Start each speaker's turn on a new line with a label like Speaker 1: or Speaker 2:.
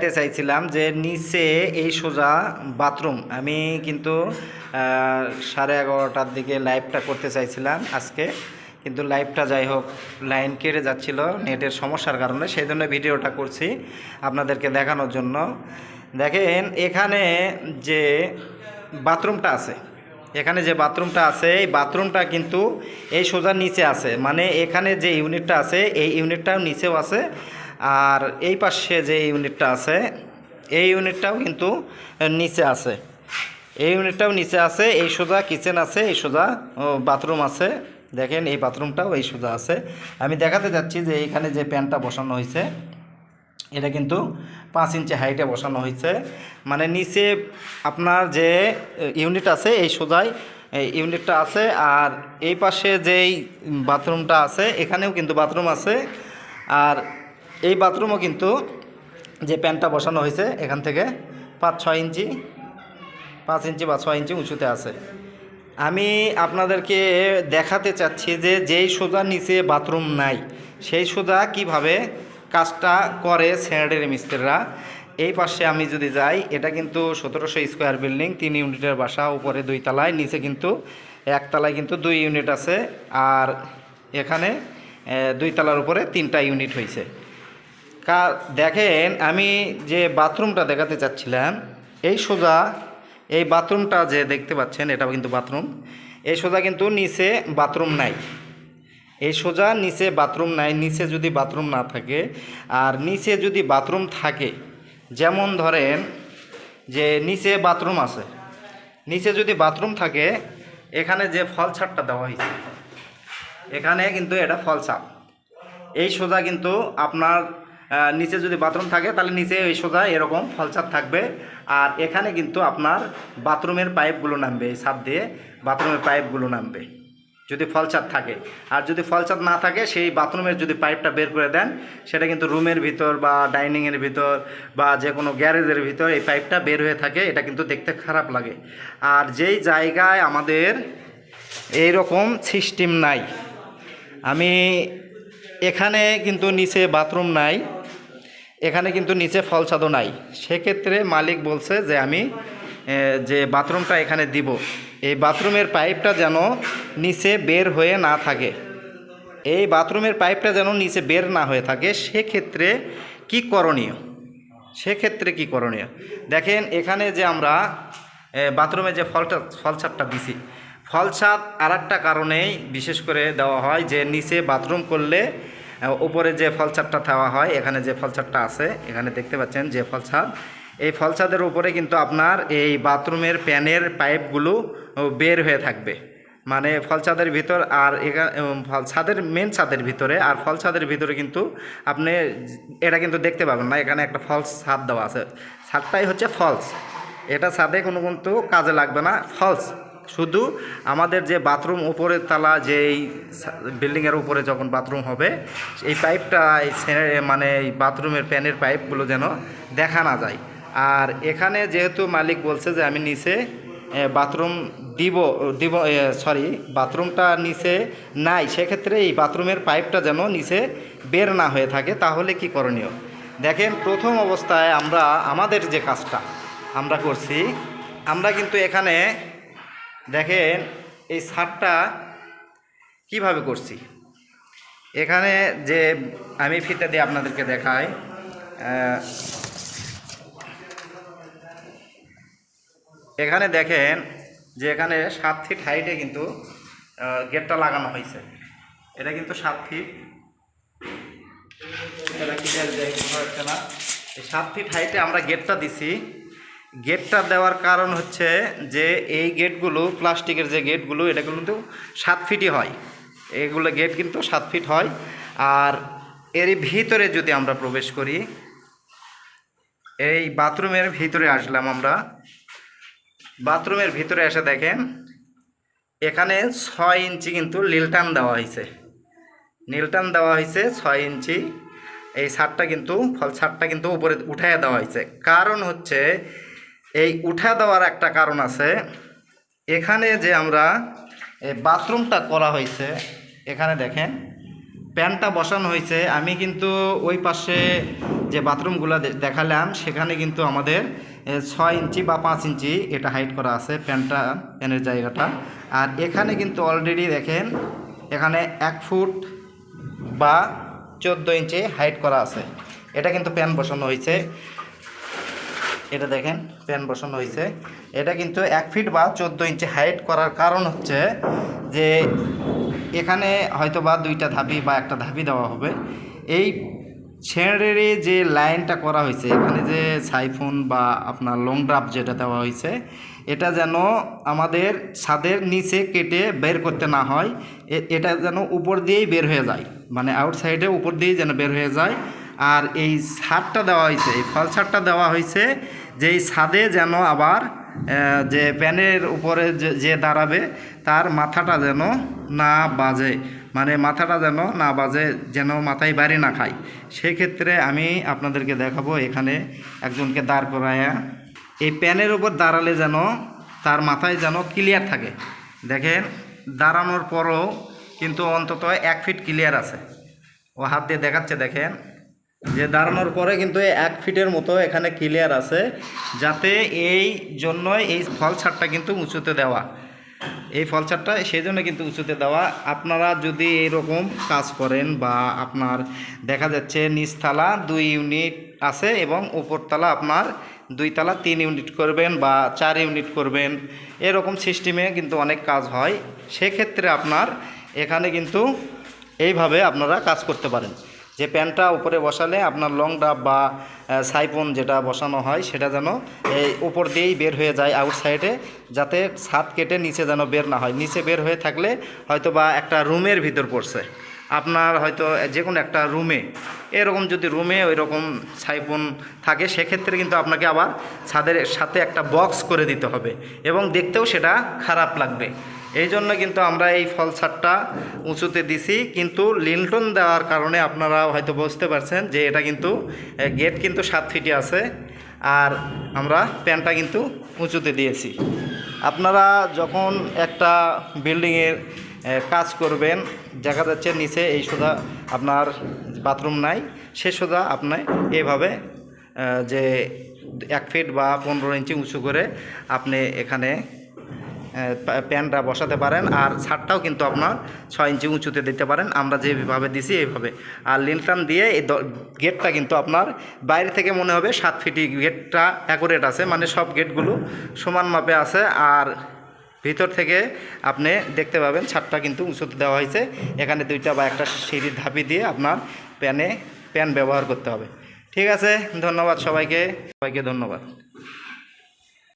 Speaker 1: বলতে চাইছিলাম যে নিচে এই সোজা বাথরুম। আমি কিন্তু সাড়ে এগারোটার দিকে লাইভটা করতে চাইছিলাম আজকে। কিন্তু লাইভটা যাই হোক লাইন কেটে যাচ্ছিল, নেটের সমস্যার কারণে। সেই জন্য ভিডিওটা করছি আপনাদেরকে দেখানোর জন্য। দেখেন, এখানে যে বাথরুমটা আছে, এখানে যে বাথরুমটা আছে, এই বাথরুমটা কিন্তু এই সোজা নিচে আছে। মানে এখানে যে ইউনিটটা আছে, এই ইউনিটটাও নিচেও আছে। আর এই পাশে যে ইউনিটটা আছে, এই ইউনিটটাও কিন্তু নিচে আছে। এই ইউনিটটাও নিচে আছে, এই সোজা কিচেন আছে, এই সোজা বাথরুম আছে। দেখেন, এই বাথরুমটাও এই সোজা আছে। আমি দেখাতে যাচ্ছি যে এইখানে যে প্যানটা বসানো হয়েছে, এটা কিন্তু পাঁচ ইঞ্চি হাইটে বসানো হয়েছে। মানে নিচে আপনার যে ইউনিট আছে, এই সোজাই ইউনিটটা আছে। আর এই পাশে যেই বাথরুমটা আছে, এখানেও কিন্তু বাথরুম আছে। আর এই বাথরুমও কিন্তু যে প্যানটা বসানো হয়েছে এখান থেকে পাঁচ, ছয় ইঞ্চি, পাঁচ ইঞ্চি বা ছয় ইঞ্চি উঁচুতে আছে। আমি আপনাদেরকে দেখাতে চাচ্ছি যে যেই সোজা নিচে বাথরুম নাই, সেই সোজা কীভাবে কাজটা করে স্যান্ডের মিস্ত্রিরা। এই পাশে আমি যদি যাই, এটা কিন্তু সতেরোশো স্কোয়ার বিল্ডিং, তিন ইউনিটের বাসা, উপরে দুই তলায়, নিচে কিন্তু একতলায় কিন্তু দুই ইউনিট আছে, আর এখানে দুই তলার উপরে তিনটা ইউনিট হয়েছে। কা, দেখেন, আমি যে বাথরুমটা দেখাতে চাচ্ছিলাম, এই সোজা, এই বাথরুমটা যে দেখতে পাচ্ছেন এটা কিন্তু বাথরুম, এই সোজা কিন্তু নিচে বাথরুম নাই। এই সোজা নিচে বাথরুম নাই, নিচে যদি বাথরুম না থাকে, আর নিচে যদি বাথরুম থাকে, যেমন ধরেন যে নিচে বাথরুম আছে, নিচে যদি বাথরুম থাকে, এখানে যে ফল ছাদটা দেওয়া হয়েছে, এখানে কিন্তু এটা ফল ছাদ এই সোজা কিন্তু আপনার নিচে যদি বাথরুম থাকে, তাহলে নিচে এই সোজা এরকম ফলচাদ থাকবে। আর এখানে কিন্তু আপনার বাথরুমের পাইপগুলো নামবে, এই ছাদ দিয়ে বাথরুমের পাইপগুলো নামবে, যদি ফলচাদ থাকে। আর যদি ফলচাদ না থাকে, সেই বাথরুমের যদি পাইপটা বের করে দেন, সেটা কিন্তু রুমের ভিতর বা ডাইনিংয়ের ভিতর বা যে কোনো গ্যারেজের ভিতর এই পাইপটা বের হয়ে থাকে, এটা কিন্তু দেখতে খারাপ লাগে। আর যেই জায়গায় আমাদের এই রকম সিস্টেম নাই, আমি এখানে কিন্তু নিচে বাথরুম নাই এখানে কিন্তু নিচে ফলসাদও নাই। সেক্ষেত্রে মালিক বলছে যে আমি যে বাথরুমটা এখানে দিব। এই বাথরুমের পাইপটা যেন নিচে বের হয়ে না থাকে। এই বাথরুমের পাইপটা যেন নিচে বের না হয়ে থাকে, সেক্ষেত্রে কি করণীয়? সেক্ষেত্রে কি করণীয়? দেখেন, এখানে যে আমরা বাথরুমে যে ফলটা ফলছাদটা দিছি ফলছাদ আর একটা কারণেই বিশেষ করে দেওয়া হয় যে নিচে বাথরুম করলে উপরে যে ফলছাদটা থাওয়া হয় এখানে যে ফলছাদটা আছে এখানে দেখতে পাচ্ছেন যে ফলছাদ। এই ফলছাদের উপরে কিন্তু আপনার এই বাথরুমের প্যানের পাইপগুলো বের হয়ে থাকবে। মানে ফল ছাদের ভিতর আর এখা- উম, ফল ছাদের মেন ছাদের ভিতরে আর ফল ছাদের ভিতরে কিন্তু আপনি এটা কিন্তু দেখতে পাবেন না এখানে একটা ফলস ছাদ দেওয়া আছে। ছাদটাই হচ্ছে ফলস এটা ছাদে কোনো কিন্তু কাজে লাগবে না ফলস শুধু আমাদের যে বাথরুম উপরের তালা যে এই বিল্ডিংয়ের উপরে যখন বাথরুম হবে, এই পাইপটা মানে এই বাথরুমের প্যানের পাইপগুলো যেন দেখা না যায়। আর এখানে যেহেতু মালিক বলছে যে আমি নিচে বাথরুম দিব দিব সরি বাথরুমটা নিচে নাই, সেক্ষেত্রে এই বাথরুমের পাইপটা যেন নিচে বের না হয়ে থাকে, তাহলে কি করণীয়? দেখেন, প্রথম অবস্থায় আমরা, আমাদের যে কাজটা আমরা করছি, আমরা কিন্তু এখানে দেখেন এই ছাদটা কীভাবে করছি? এখানে যে আমি ফিতে দিয়ে আপনাদেরকে দেখাই এখানে দেখেন যে এখানে সাত ফিট হাইটে কিন্তু গেটটা লাগানো হয়েছে। এটা কিন্তু সাত ফিট এটা clear দেখ- না। এই সাত ফিট হাইটে আমরা গেটটা দিছি। গেটটা দেওয়ার কারণ হচ্ছে যে এই গেটগুলো, প্লাস্টিকের যে গেটগুলো, এটা কিন্তু সাত ফিটই হয়। এগুলো গেট কিন্তু সাত ফিট হয়। আর এর ভিতরে যদি আমরা প্রবেশ করি, এই বাথরুমের ভিতরে আসলাম আমরা। বাথরুমের ভিতরে এসে দেখেন, এখানে ছয় ইঞ্চি কিন্তু লিলটান দেওয়া হয়েছে। নীলটান দেওয়া হয়েছে ছয় ইঞ্চি। এই ছাদটা কিন্তু, ফল ছাদটা কিন্তু উপরে উঠাইয়া দেওয়া হয়েছে। কারণ হচ্ছে এই উঠা দেওয়ার একটা কারণ আছে। এখানে যে আমরা এই বাথরুমটা করা হয়েছে, এখানে দেখেন, প্যানটা বসানো হয়েছে। আমি কিন্তু ওই পাশে যে বাথরুমগুলো দেখালাম, সেখানে কিন্তু আমাদের ছয় ইঞ্চি বা পাঁচ ইঞ্চি এটা হাইট করা আছে প্যানটা, প্যানের জায়গাটা। আর এখানে কিন্তু অলরেডি দেখেন, এখানে এক ফুট বা চোদ্দ ইঞ্চি হাইট করা আছে। এটা কিন্তু প্যান বসানো হয়েছে। এটা দেখেন প্যান বসানো হয়েছে এটা কিন্তু এক ফিট বা চোদ্দ ইঞ্চি হাইট করার কারণ হচ্ছে যে এখানে হয়তো বা দুইটা ধাপি বা একটা ধাপি দেওয়া হবে। এই ছেড়ে যে লাইনটা করা হয়েছে এখানে যে সাইফোন বা আপনার লং ড্রাফ যেটা দেওয়া হয়েছে এটা যেন আমাদের ছাদের নিচে কেটে বের করতে না হয় এটা যেন উপর দিয়েই বের হয়ে যায়। মানে আউটসাইডে উপর দিয়েই যেন বের হয়ে যায়। আর এই ছাদটা দেওয়া হয়েছে এই ফল ছাদটা দেওয়া হয়েছে যে এই ছাদে যেন আবার যে প্যানের উপরে যে- যে দাঁড়াবে, তার মাথাটা যেন না বাজে। মানে মাথাটা যেন না বাজে, যেন মাথায় বাড়ি না খায়। সেক্ষেত্রে আমি আপনাদেরকে দেখাবো এখানে একজনকে দাঁড় করায়া। এই প্যানের উপর দাঁড়ালে যেন তার মাথায় যেন ক্লিয়ার থাকে। দেখেন, দাঁড়ানোর পরও কিন্তু অন্তত এক ফিট ক্লিয়ার আছে। ও হাত দিয়ে দেখাচ্ছে, দেখেন। যে দাঁড়ানোর পরে কিন্তু এক ফিটের মতো এখানে ক্লিয়ার আছে, যাতে এই জন্যই এই ফল ছাড়টা কিন্তু উঁচুতে দেওয়া। এই ফল ছাড়টা সেই জন্য কিন্তু উঁচুতে দেওয়া। আপনারা যদি এইরকম কাজ করেন বা আপনার দেখা যাচ্ছে নিচতলা দুই ইউনিট আছে এবং উপরতলা আপনার দুই তালা তিন ইউনিট করবেন বা চার ইউনিট করবেন, এরকম সিস্টেমে কিন্তু অনেক কাজ হয়। সেক্ষেত্রে আপনার এখানে কিন্তু এইভাবে আপনারা কাজ করতে পারেন। যে প্যানটা উপরে বসালে আপনার লং ডাব বা সাইপন যেটা বসানো হয়, সেটা যেন এই উপর দিয়েই বের হয়ে যায় আউটসাইডে যাতে ছাদ কেটে নিচে যেন বের না হয়। নিচে বের হয়ে থাকলে হয়তো বা একটা রুমের ভিতর পড়ছে। আপনার হয়তো যে কোনো একটা রুমে, এরকম যদি রুমে ওই রকম সাইপন থাকে, সেক্ষেত্রে কিন্তু আপনাকে আবার ছাদের সাথে একটা বক্স করে দিতে হবে এবং দেখতেও সেটা খারাপ লাগবে। এই জন্য কিন্তু আমরা এই ফল ছাদটা উঁচুতে দিছি। কিন্তু লিন্টন দেওয়ার কারণে আপনারা হয়তো বুঝতে পারছেন যে এটা কিন্তু গেট কিন্তু সাত ফিটে আছে আর আমরা প্যানটা কিন্তু উঁচুতে দিয়েছি। আপনারা যখন একটা বিল্ডিংয়ের কাজ করবেন, দেখা যাচ্ছে নিচে এই সোজা আপনার বাথরুম নাই, সে সোজা আপনি এভাবে যে এক ফিট বা পনেরো ইঞ্চি উঁচু করে আপনি এখানে প্যানটা বসাতে পারেন আর ছাদটাও কিন্তু আপনার ছয় ইঞ্চি উঁচুতে দিতে পারেন। আমরা যেভাবে দিছি এইভাবে। আর লিনটান দিয়ে এই গেটটা কিন্তু আপনার বাইরে থেকে মনে হবে সাত ফিটি গেটটা অ্যাকুরেট আছে। মানে সব গেটগুলো সমান মাপে আছে আর ভিতর থেকে আপনি দেখতে পাবেন ছাদটা কিন্তু উঁচুতে দেওয়া হয়েছে। এখানে দুইটা বা একটা সিঁড়ির ধাপি দিয়ে আপনার প্যানে প্যান ব্যবহার করতে হবে। ঠিক আছে, ধন্যবাদ সবাইকে। সবাইকে ধন্যবাদ।